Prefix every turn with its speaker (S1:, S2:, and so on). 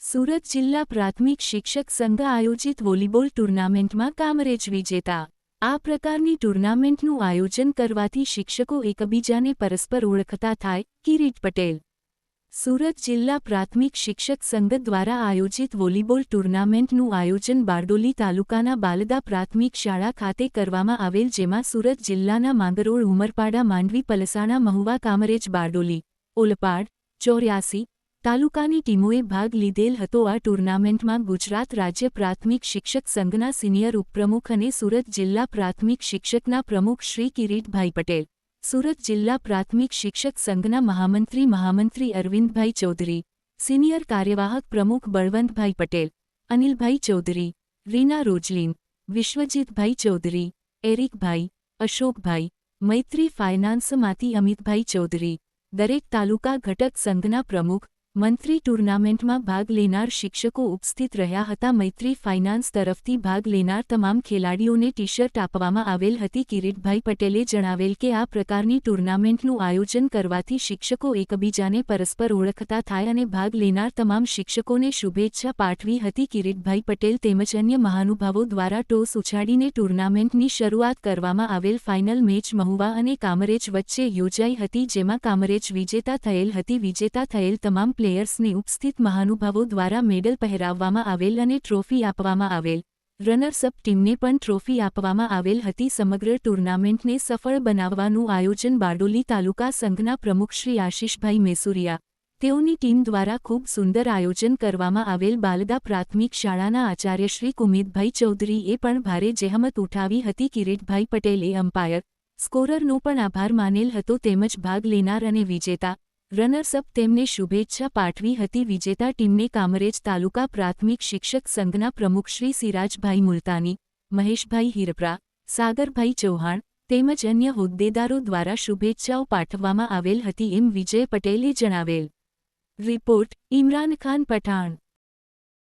S1: સુરત જિલ્લા પ્રાથમિક શિક્ષક સંઘ આયોજિત વોલીબોલ ટુર્નામેન્ટમાં કામરેજ વિજેતા. આ પ્રકારની ટુર્નામેન્ટનું આયોજન કરવાથી શિક્ષકો એકબીજાને પરસ્પર ઓળખતા થાય, કિરીટ પટેલ. સુરત જિલ્લા પ્રાથમિક શિક્ષક સંઘ દ્વારા આયોજિત વોલીબોલ ટુર્નામેન્ટનું આયોજન બારડોલી તાલુકાના બાલદા પ્રાથમિક શાળા ખાતે કરવામાં આવેલ જેમાં સુરત જિલ્લાના માંગરોળ ઉમરપાડા માંડવી પલસાણા મહુવા કામરેજ બારડોલી, ઓલપાડ, ચોર્યાસી તાલુકાની ટીમોએ ભાગ લીધેલ હતો. આ ટુર્નામેન્ટમાં ગુજરાત રાજ્ય પ્રાથમિક શિક્ષક સંઘના સિનિયર ઉપપ્રમુખ અને સુરત જિલ્લા પ્રાથમિક શિક્ષકના પ્રમુખ શ્રી કિરીટભાઈ પટેલ, સુરત જિલ્લા પ્રાથમિક શિક્ષક સંઘના મહામંત્રી મહામંત્રી અરવિંદભાઈ ચૌધરી, સિનિયર કાર્યવાહક પ્રમુખ બળવંતભાઈ પટેલ, અનિલભાઈ ચૌધરી, રીના રોજલીન, વિશ્વજીતભાઈ ચૌધરી, એરિકભાઈ, અશોકભાઈ, મૈત્રી ફાઇનાન્સમાંથી અમિતભાઈ ચૌધરી, દરેક તાલુકા ઘટક સંઘના પ્રમુખ મંત્રી ટુર્નામેન્ટમાં ભાગ લેનાર શિક્ષકો ઉપસ્થિત રહ્યા હતા. મૈત્રી ફાઇનાન્સ તરફથી ભાગ લેનાર તમામ ખેલાડીઓને ટી શર્ટ આપવામાં આવેલ હતી. કિરીટભાઈ પટેલે જણાવેલ કે આ પ્રકારની ટુર્નામેન્ટનું આયોજન કરવાથી શિક્ષકો એકબીજાને પરસ્પર ઓળખતા થાય અને ભાગ લેનાર તમામ શિક્ષકોને શુભેચ્છા પાઠવી હતી. કિરીટભાઈ પટેલ તેમજ અન્ય મહાનુભાવો દ્વારા ટોસ ઉછાડીને ટુર્નામેન્ટની શરૂઆત કરવામાં આવેલ ફાઇનલ મેચ મહુવા અને કામરેજ વચ્ચે યોજાઈ હતી, જેમાં કામરેજ વિજેતા થયેલ હતી. વિજેતા થયેલ તમામ પ્લેયર્સને ઉપસ્થિત મહાનુભાવો દ્વારા મેડલ પહેરાવવામાં આવેલ અને ટ્રોફી આપવામાં આવેલ. રનર્સઅપ ટીમને પણ ટ્રોફી આપવામાં આવેલ હતી. સમગ્ર ટુર્નામેન્ટને સફળ બનાવવાનું આયોજન બારડોલી તાલુકા સંઘના પ્રમુખ શ્રી આશિષભાઈ મેસુરિયા, તેઓની ટીમ દ્વારા ખૂબ સુંદર આયોજન કરવામાં આવેલ. બાલદા પ્રાથમિક શાળાના આચાર્ય શ્રી કુમિતભાઈ ચૌધરીએ પણ ભારે જહેમત ઉઠાવી હતી. કિરીટભાઈ પટેલે અમ્પાયર સ્કોરરનો પણ આભાર માનેલ હતો. તેમજ ભાગ લેનાર અને વિજેતા રનર્સઅપ તેમને શુભેચ્છા પાઠવી હતી. વિજેતા ટીમને કામરેજ તાલુકા પ્રાથમિક શિક્ષક સંઘના પ્રમુખ શ્રી સિરાજભાઈ મુલતાની, મહેશભાઈ હિરપરા, સાગરભાઈ ચૌહાણ તેમજ અન્ય હોદ્દેદારો દ્વારા શુભેચ્છાઓ પાઠવવામાં આવેલ હતી એમ વિજય પટેલે જણાવેલ. રિપોર્ટ, ઇમરાન ખાન પઠાણ.